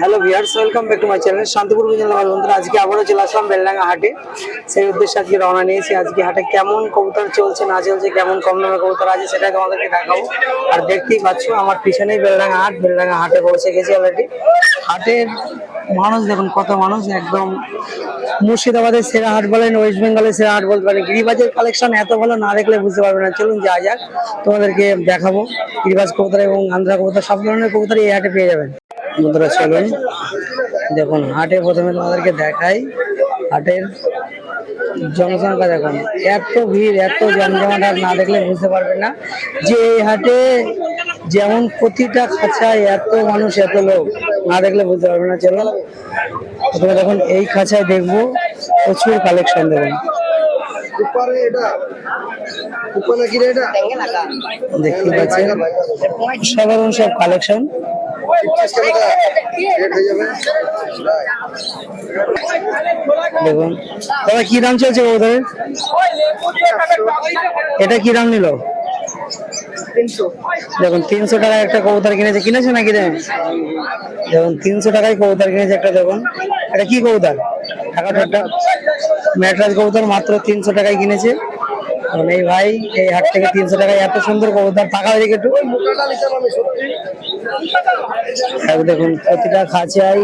Hello viewers welcome back to my channel Shantipur Bijoynagar বন্ধুরা, আজকে আবারও চলে আসলাম বেলডাঙ্গা হাটে। সেই উদ্দেশ্যে আজকে রওনা নিয়েছি। আজকে হাটে কেমন কবুতর চলছে, না চলছে, কেমন কম দামে কবুতর আছে সেটাই তোমাদেরকে দেখাবো। আর দেখতেই পাচ্ছ, আমার পিছনেই বেলডাঙ্গা হাট, বেলডাঙ্গা হাটে পৌঁছে গেছি অলরেডি হাটের মানুষ দেখুন, কত মানুষ, একদম মুর্শিদাবাদের সেরা হাট বলেন ওয়েস্ট বেঙ্গলের সেরা হাট বলতে পারেন। গিরিবাজের কালেকশন এত ভালো, না দেখলে বুঝতে পারবে না। চলুন যা যাক, তোমাদেরকে দেখাবো। গিরিবাজ কবুতর এবং আন্ধ্রা কবুতর, সব ধরনের কবুতর এই হাটে পেয়ে যাবেন। বন্ধুরা চলুন দেখুন হাটে প্রথমে তোমাদেরকে দেখাই হাটের জনসংখ্যা দেখুন। এত ভিড় এত জনজমাট আর না দেখলে বুঝতে পারবেন না যে এই হাটে যেমন প্রতিটা খাঁচায় এত মানুষ এত লোক না দেখলে বুঝতে পারবেন না। চলো প্রথমে দেখুন এই খাঁচায় দেখব প্রচুর কালেকশন দেখুন। দেখতে পাচ্ছেন? সাধারণ সব কালেকশন দেখুন দাদা, কি দাম চলছে কবুতরের এটা কি দাম নিল? দেখুন, তিনশো টাকায় একটা কবুতর কিনেছে। কিনেছে নাকি দেখুন, তিনশো টাকায় কবুতর কিনেছে একটা, দেখুন। এটা কি কবুতর? টাকা একটা ম্যাটরাজ কবুতর, মাত্র তিনশো টাকায় কিনেছে। এখন এই ভাই এই হাট থেকে তিনশো টাকায় এত সুন্দর কবুতর টাকা হয়ে একটু? দেখুন প্রতিটা খাঁচায়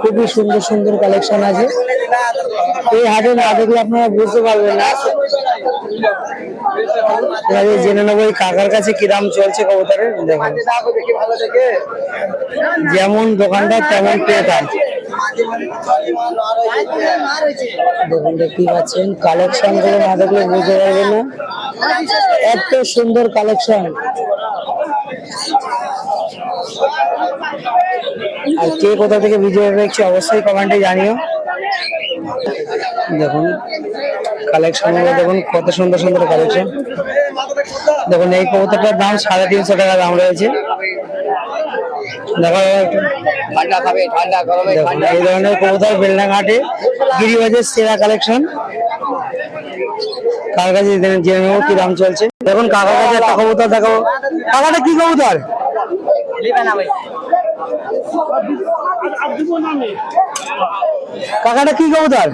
খুবই সুন্দর সুন্দর কালেকশন আছে। এই হাটে না দেখলে আপনারা বুঝতে পারবেন না। জেনে নেব এই কাকার কাছে কি দাম চলছে কবুতরের, দেখুন। যেমন দোকানটা তেমন ক্রেতা দেখুন, দেখতেই পাচ্ছেন কালেকশনগুলো না দেখলে বুঝতে পারবেন না। এত সুন্দর কালেকশন আর কে কোথা থেকে ভিডিও দেখছি অবশ্যই কমেন্টে জানিও। দেখুন কালেকশন দেখুন কত সুন্দর সুন্দর কালেকশন দেখুন এই কবুতরটার দাম সাড়ে তিনশো টাকা দাম রয়েছে। দেখা এই ধরনের কবুতর বেলডাং হাটে গিরিবাজের সেরা কালেকশন কার কাছে জেনে নেব কি দাম চলছে। দেখুন কাকার কাছে একটা কবুতর দেখাবো। কাকাটা কি কবুতর? কাকাটা কি কবুতর?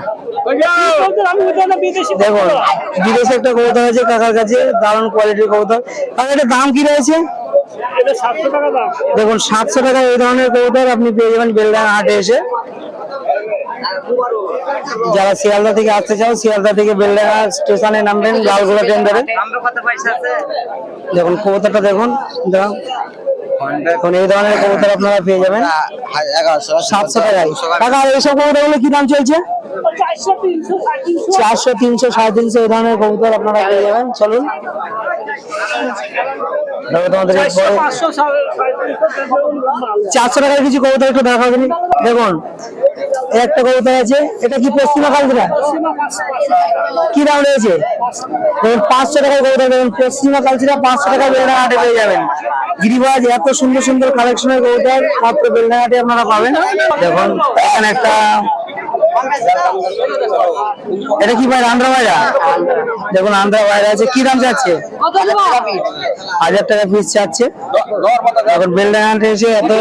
দেখুন বিদেশে একটা কবুতর আছে কাকার কাছে দারুণ কোয়ালিটির কবুতর। কাকাটার দাম কি রয়েছে? দেখুন সাতশো টাকা এই ধরনের কবুতর আপনি পেয়ে যাবেন বেলডাঙ্গা হাটে এসে। যারা শিয়ালদা থেকে আসতে চাও শিয়ালদা থেকে বেলডাঙ্গা স্টেশনে নামবেন লালগোলা ট্রেন ধরে। দেখুন কবুতরটা দেখুন দেখুন। এখন এই ধরনের কবুতর আপনারা পেয়ে যাবেন। এগারোশো সাতশো টাকায় কাকা কি দাম চলছে? চারশো তিনশো সাড়ে তিনশো এই ধরনের কবুতর আপনারা পেয়ে যাবেন। চলুন। তোমাদের চারশো টাকার কিছু কবুতর একটু দেখা। যাবে দেখুন। একটা কবুতর আছে। এটা কি পশ্চিমা কালদিরা কি দাম রয়েছে? পাঁচশো টাকার কবুতর দেখুন পশ্চিমা কালচিরা পাঁচশো টাকা বেলডা হাটে পেয়ে যাবেন। গিরিবাজ এত সুন্দর সুন্দর কালেকশনের কবুতর মাত্র বেলডা হাটে আপনারা পাবেন। দেখুন, এখানে একটা এটা কি ভাই আন্ধ্রা ভাইরা দেখুন আন্দ্রা ভাইরা আছে। কি দাম চাচ্ছে? হাজার টাকা পিস চাচ্ছে। এখন বেলডাঙ্গাতে এসে এত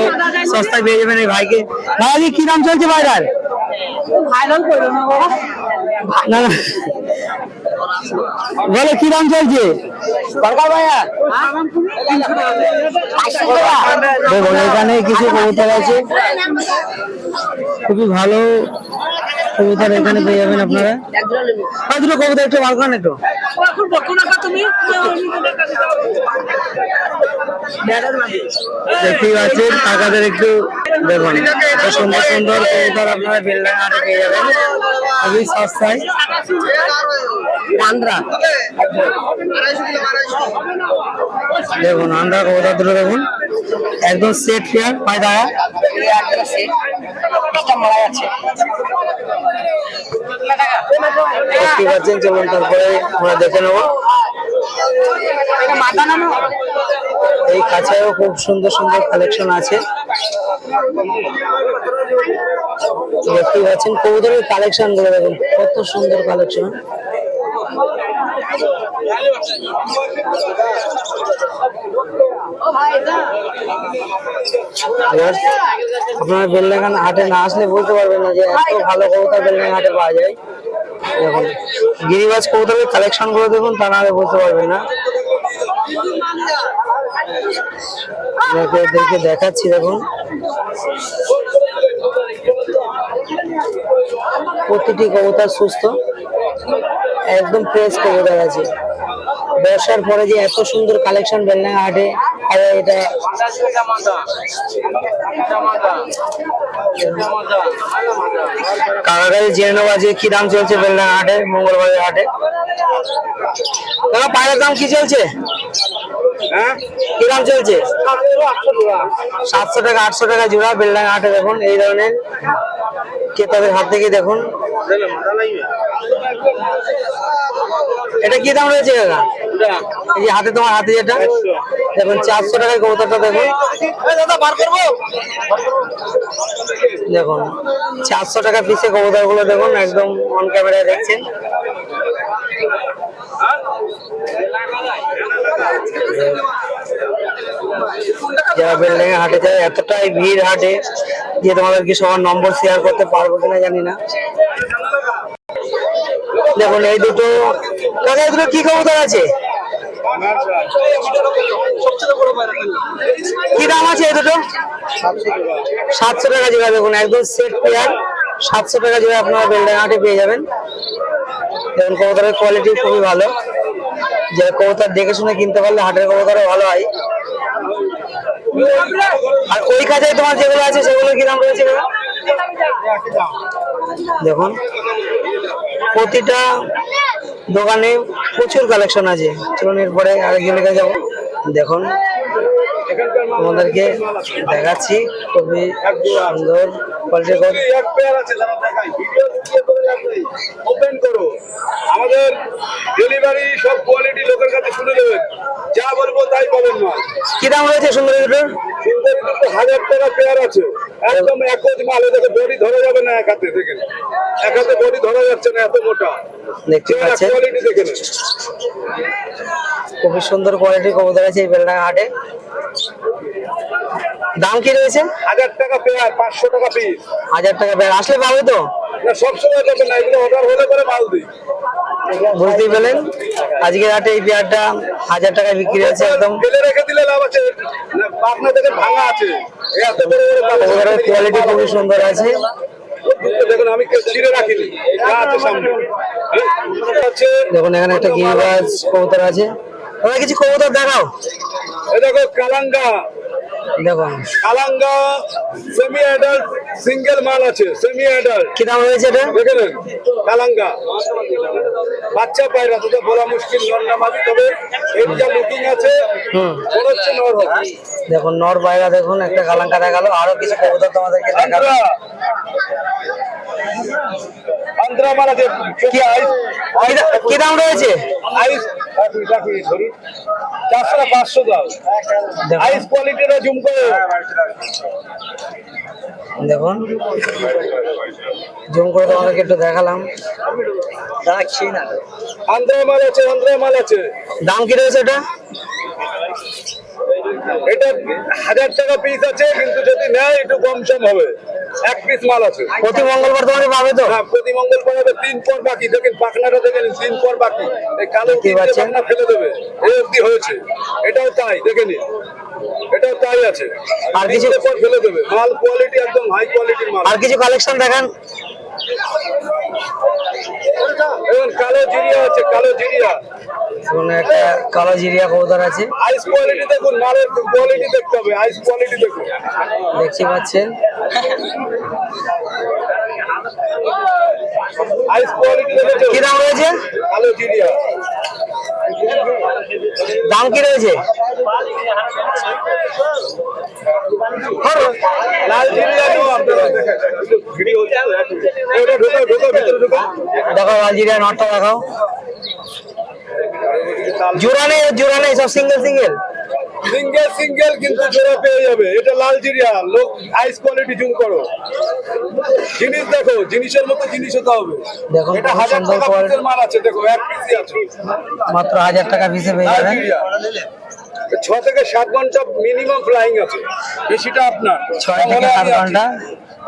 সস্তায় পেয়ে যাবেন এই ভাইকে। ভাই কি দাম চলছে ভাইরার না না। বলো কি দাম চলছে দেখুন এখানে কিছু কবুতর আছে। খুবই ভালো কবুতর এখানে পেয়ে যাবেন আপনারা। আর দুটো কবুতর একটু ভালো করেন একটু। দেখতেই পাচ্ছেন টাকাদের একটু দেখুন, এত সুন্দর সুন্দর কবুতর আপনারা বেলডাঙ্গা হাটে পেয়ে যাবেন। খুবই সস্তায়। আন্ধ্রা দেখুন আন্ধ্রা কবুতর দুটো দেখুন। একদম সেট ফেয়ার পায় টাকা দেখতে পাচ্ছেন চলুন তারপরে আমরা দেখে নেব। এই কাছেও খুব সুন্দর সুন্দর কালেকশন আছে। দেখতেই পাচ্ছেন কবুতরের কালেকশনগুলো দেখুন, কত সুন্দর কালেকশন. আপনারা বেলডাঙ্গান হাটে না আসলে বলতে পারবেন না যে এত ভালো কবুতর বেলডাঙ্গা হাটে পাওয়া যায় দেখুন, গিরিবাজ কবুতরের কালেকশনগুলো দেখুন, তা না হলে বলতে পারবেন না আপনাদেরকে দেখাচ্ছি, দেখুন। প্রতিটি কবুতর সুস্থ, একদম ফ্রেশ কবুতর আছে। বর্ষার পরে যে এত সুন্দর কালেকশন বেলডাঙ্গা হাটে আর এটা কাকার কাছে জেনে নেব কি দাম চলছে বেলডাঙ্গা হাটে মঙ্গলবারের হাটে পায়ের দাম কি চলছে? হ্যাঁ? কি দাম চলছে? সাতশো টাকা আটশো টাকা জোড়া বেলডাঙ্গা হাটে দেখুন এই ধরনের। ক্রেতাদের হাত থেকে দেখুন। এটা কি দাম রয়েছে দাদা? এই যে হাতে তোমার হাতে যেটা, দেখুন, চারশো টাকার কবুতরটা দেখুন। দেখুন, চারশো টাকা পিসে কবুতরগুলো দেখুন, একদম অন ক্যামেরায় দেখছেন। যারা বিল্ডিং হাটে যায়, এতটাই ভিড় হাটে। যে তোমাদেরকে সবার নম্বর শেয়ার করতে পারব কিনা জানি না। দেখুন, এই দুটো কাকা দুটো কি কবুতর আছে? কি দাম আছে এই দুটো? সাতশো টাকা জোড়া, দেখুন, একদম সেট পেয়ার সাতশো টাকা জোড়া আপনারা বেলডাঙ্গা হাটে পেয়ে যাবেন। দেখুন, কবুতরের কোয়ালিটি খুবই ভালো। যে কবুতর দেখে শুনে কিনতে পারলে হাটের কবুতরও ভালো হয়। আর ওই কাছে তোমার যেগুলো আছে সেগুলো কি রয়েছে দেখুন, প্রতিটা দোকানে প্রচুর কালেকশন আছে। চলুন এরপরে আরেকজনের কাছে যাব। দেখুন তোমাদেরকে দেখাচ্ছি খুবই সুন্দর কোয়ালিটির ওপেন করো আমাদের ডেলিভারি সব কোয়ালিটি লোকের কাছে শুনে যা বলব তাই পাবেন মাল। কি দাম রয়েছে সুন্দর দুটোর? সুন্দর কিন্তু হাজার টাকা পেয়ার আছে। একদম একজ মাল দেখে বডি ধরা যাবে না এক হাতে দেখেন। এক হাতে বডি ধরা যাচ্ছে না এত মোটা। দেখতে পাচ্ছেন। কোয়ালিটি দেখে নেন। খুবই সুন্দর কোয়ালিটির কবুতর আছে এই বেলডাঙ্গা হাটে। দাম কি রয়েছে? হাজার টাকা পেয়ার পাঁচশো টাকা পিস হাজার টাকা ব্যাগ আসলে পাবে তো? সবসময় দেবেন না এগুলো অর্ডার হলে পরে মাল দিই। বুঝতেই পেলেন? আজকের হাটে এই পেয়ারটা হাজার টাকায় বিক্রি হচ্ছে একদম। ফেলে রেখে দিলে লাভ আছে। পাখনা থেকে ভাঙা কোয়ালিটি খুবই সুন্দর আছে। দেখুন আমি ছিঁড়ে রাখিনি। আছে সামনে? দেখুন এখানে একটা গিরিবাজ কবুতর আছে। তোমরা কিছু কবুতর দেখাও। এই দেখো কালাঙ্গা। দেখুন কালাঙ্গা সেমি অ্যাডাল্ট সিঙ্গেল মাল আছে সেমি অ্যাডাল্ট কি দাম রয়েছে এটা? দেখে নেন কালাঙ্গা। বাচ্চা পায়রা তোদের বলা মুশকিল নর নামাবি তবে এর যা লুকিং আছে মনে হচ্ছে নর হবে। দেখুন নর বাইরা দেখুন একটা কালাঙ্কা দেখাল। আরও কিছু কবুতর তোমাদেরকে দেখাল আছে কি কি দা- দাম রয়েছে? আইস। চারশো না পাঁচশো আইস কোয়ালিটিটা জুম করো। দেখুন। জুম করে তোমাদেরকে একটু দেখালাম। রাখছি না আন্দ্রা মাল আছে আন্দ্রা মাল আছে। দাম কি রয়েছে এটা এটা হাজার টাকা পিস আছে কিন্তু যদি নেয় একটু কম সম হবে। এক পিস মাল আছে। প্রতি মঙ্গলবার তোমাকে পাবে তো? হ্যাঁ প্রতি মঙ্গল পর হবে তিন পর বাকি। দেখেন পাখনাটা দেখেন তিন পর বাকি। এই কালো? পাখনা ফেলে দেবে। এই অবধি হয়েছে। এটাও তাই দেখে নিন। এটাও তাই আছে। আর কিছু- পর ফেলে দেবে। মাল কোয়ালিটি একদম হাই কোয়ালিটির মাল। আর কিছু কালেকশন দেখান কালো জিরিয়া আছে কালো জিরিয়া। দেখুন একটা কালো জিরিয়া কবুতর আছে। আইস কোয়ালিটি দেখুন মালের কোয়ালিটি দেখতে হবে আইস কোয়ালিটি দেখুন। দেখতে পাচ্ছেন। আইস কোয়ালিটি দেখেছ কি দাম রয়েছে? কালো জিরিয়া। দাম কি রয়েছে? লাল জিরিয়া দেখেন নটটা দেখাও। জোড়া নেই জোড়া নেই সব সিঙ্গেল সিঙ্গেল সিঙ্গেল সিঙ্গেল কিন্তু জোড়া পেয়ে যাবে। এটা লাল জিরিয়া লোক আইস কোয়ালিটি জুম করো। জিনিস দেখো জিনিসের মতো জিনিস হতে হবে। দেখুন, এটা হাজার টাকা পিসের মাল আছে দেখো এক পিসই আছে। মাত্র হাজার টাকা পিসে পেয়ে যাবেন ছ থেকে সাত ঘণ্টা মিনিমাম ফ্লাইং আছে। বেশিটা আপনার। ছয় থেকে সাত ঘণ্টা।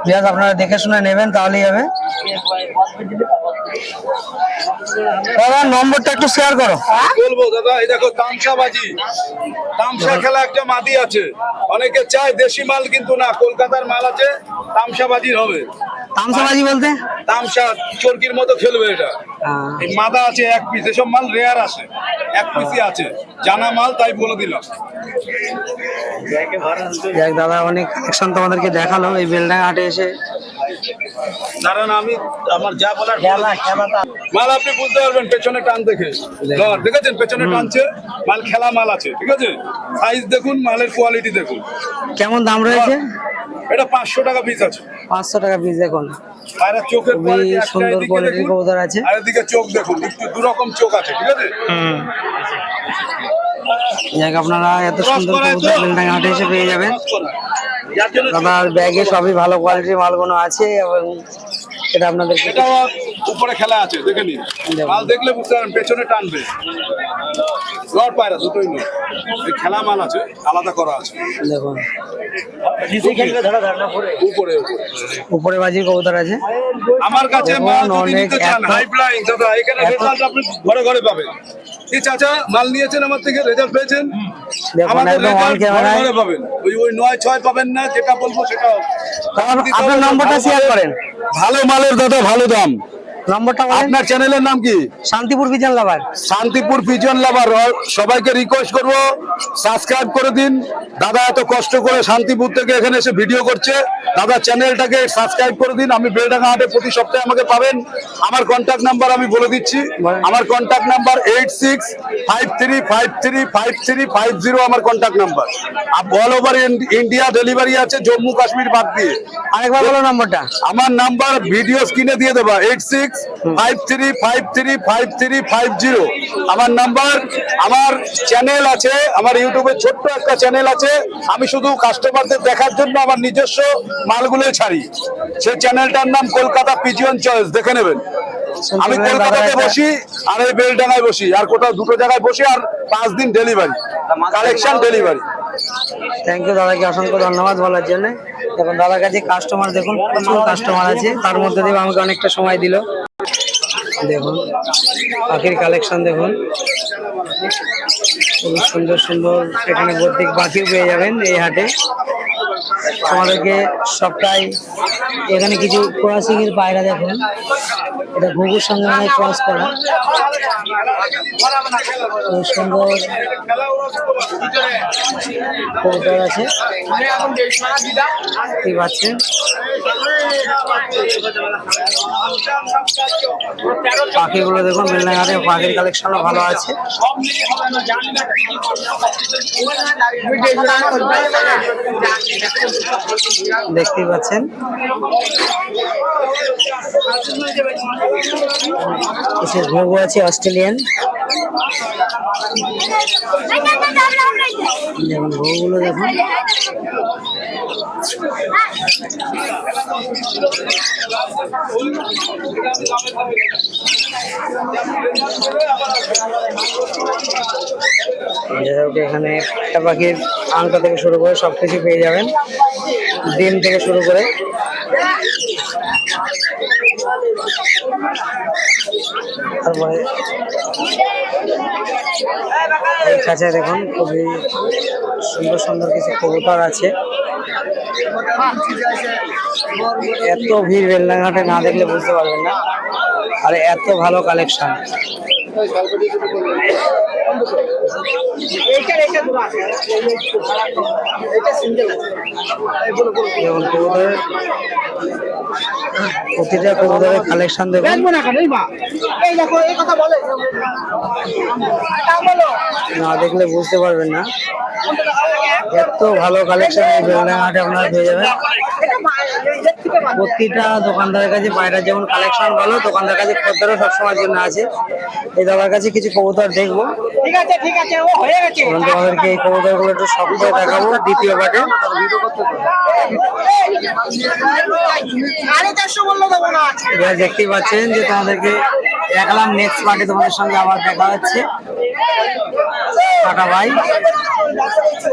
জাস্ট আপনারা দেখে শুনে নেবেন, তাহলেই হবে। দাদা, নম্বরটা একটু শেয়ার করো। বলব দাদা, এই দেখো, তামসাবাজি। তামসা খেলা একটা মাদি আছে। অনেকে চায় দেশি মাল কিন্তু না, কলকাতার মাল আছে, তামসাবাজির হবে। তামসাবাজি বলতে? তামসা চরকির মতো খেলবে এটা। আহ, এই মাদা আছে এক পিস এসব মাল রেয়ার আসে এক পিসই আছে। জানা মাল তাই বলে দিলাম। যাক দাদা অনেক কালেকশন তোমাদেরকে দেখাল এই বেলডাঙ্গা হাটে এসে। দাঁড়ান আমি আমার যা বলার মাল আপনি বুঝতে পারবেন পেছনে টান দেখে। ধর, দেখেছেন? পেছনে টানছে মাল খেলা মাল আছে ঠিক আছে? সাইজ দেখুন মালের কোয়ালিটি দেখুন। কেমন দাম রয়েছে? এটা পাঁচশো টাকা পিস আছে। পাঁচশো টাকা পিস দেখুন। আর এর চোখের খুবই সুন্দর এদিকে কোয়ালিটির কবুতর আছে। আর এদিকে চোখ দেখুন একটু দু রকম চোখ আছে ঠিক আছে? যাক আপনারা এত সুন্দর করায় তো? কবুতর বেলডাঙ্গা হাটে এসে পেয়ে যাবেন। দাদার ব্যাগে সবই ভালো কোয়ালিটির মালগুলো আছে এবং এটা আপনাদেরকে এটাও উপরে খেলা আছে দেখে নিন। মাল দেখলে বুঝতে পারেন পেছনে টানবে। রড পায়রা দুটোই নয় খেলা মাল আছে আলাদা করা আছে। দেখুন। উপরে উপরে। উপরে বাজির কবুতর আছে। আমার কাছে মাল যদি অনেক নিতে চান হাই ফ্লাইং দাদা এখানে রেজাল্ট আপনি ঘরে ঘরে পাবেন। কি চাচা মাল নিয়েছেন আমার থেকে রেজাল্ট পেয়েছেন? দেখুন আমাদের রেজাল্ট ঘরে ঘরে পাবেন। ওই ওই নয় ছয় পাবেন না যেটা বলব সেটা আপনার নম্বরটা শেয়ার করেন। ভালো মালের দাদা ভালো দাম। নম্বরটা আপনার চ্যানেলের নাম কি? Shantipur pigeon lover Shantipur pigeon lover সবাইকে রিকোয়েস্ট করব সাবস্ক্রাইব করে দিন। দাদা এত কষ্ট করে শান্তিপুর থেকে এখানে এসে ভিডিও করছে। দাদা চ্যানেলটাকে সাবস্ক্রাইব করে দিন। আমি বেলডাঙ্গা হাটে প্রতি সপ্তাহে আমাকে পাবেন। আমার কন্ট্যাক্ট নাম্বার আমি বলে দিচ্ছি। আমার contact number eight six five three five three five three five zero আমার contact number all over India delivery আছে জম্মু কাশ্মীর বাদ দিয়ে। আরেকবার বলো নম্বরটা। আমার নাম্বার ভিডিও স্ক্রিনে দিয়ে দেবা। Eight six five three five three five three five zero আমার নাম্বার আমার চ্যানেল আছে, আমার ইউটিউবে ছোট্ট একটা চ্যানেল আছে। আমি শুধু কাস্টমারদের দেখার জন্য আমার নিজস্ব মালগুলো ছাড়ি। সেই চ্যানেলটার নাম কলকাতা পিজিয়ন চয়েস দেখে নেবেন। আমি কলকাতাতে বসি আর এই বেলডাঙ্গায় বসি। আর কোথাও দুটো জায়গায় বসি আর পাঁচ দিন delivery collection delivery thank you দাদাকে অসংখ্য ধন্যবাদ বলার জন্য। দেখুন দাদার কাছে কাস্টমার দেখুন প্রচুর কাস্টমার আছে। তার মধ্যে দিয়ে আমাকে অনেকটা সময় দিল। দেখুন পাখির কালেকশন দেখুন। খুব সুন্দর সুন্দর এখানে প্রত্যেক পাখিও পেয়ে যাবেন এই হাটে। আমাদেরকে সবটাই এখানে কিছু ক্রসিং এর পায়রা দেখুন। এটা ঘুঘুর সঙ্গে মানে ক্রস করা। সুন্দর আছে। দেখতে পাচ্ছেন। পাখিগুলো দেখুন বেলনাঘাটে পাখির কালেকশনও ভালো আছে। দেখতেই পাচ্ছেন। কিছু আছে অস্ট্রেলিয়ান। দেখুন ঘুঘুগুলো দেখুন। যাই হোক এখানে একটা পাখির আংটা থেকে শুরু করে সব কিছু পেয়ে যাবেন। ডিম থেকে শুরু করে তারপরে কাছে দেখুন, খুবই সুন্দর সুন্দর কিছু কবুতর আছে। এত ভিড় বেলডাঙ্গাটে না দেখলে বুঝতে পারবেন না। আর এত ভালো কালেকশন প্রতিটা কবুতরের কালেকশন দেখুন। না দেখলে বুঝতে পারবেন না। এত ভালো কালেকশন এই বেলডাঙ্গাটে আপনারা পেয়ে যাবেন। প্রতিটা দোকানদারের কাছে বাইরের যেমন কালেকশন ভালো দোকানদারের কাছে খদ্দেরও সবসময়ের জন্য আছে। এই দাদার কাছে কিছু কবুতর দেখব। ঠিক আছে ঠিক আছে ও হয়ে গেছে। তোমাদেরকে এই কবুতরগুলো একটু শক্ত দেখাবো দ্বিতীয় পাটে এবার দেখতেই পাচ্ছেন যে তোমাদেরকে দেখালাম নেক্সট পার্টে তোমাদের সঙ্গে আবার দেখা হচ্ছে। Tata bye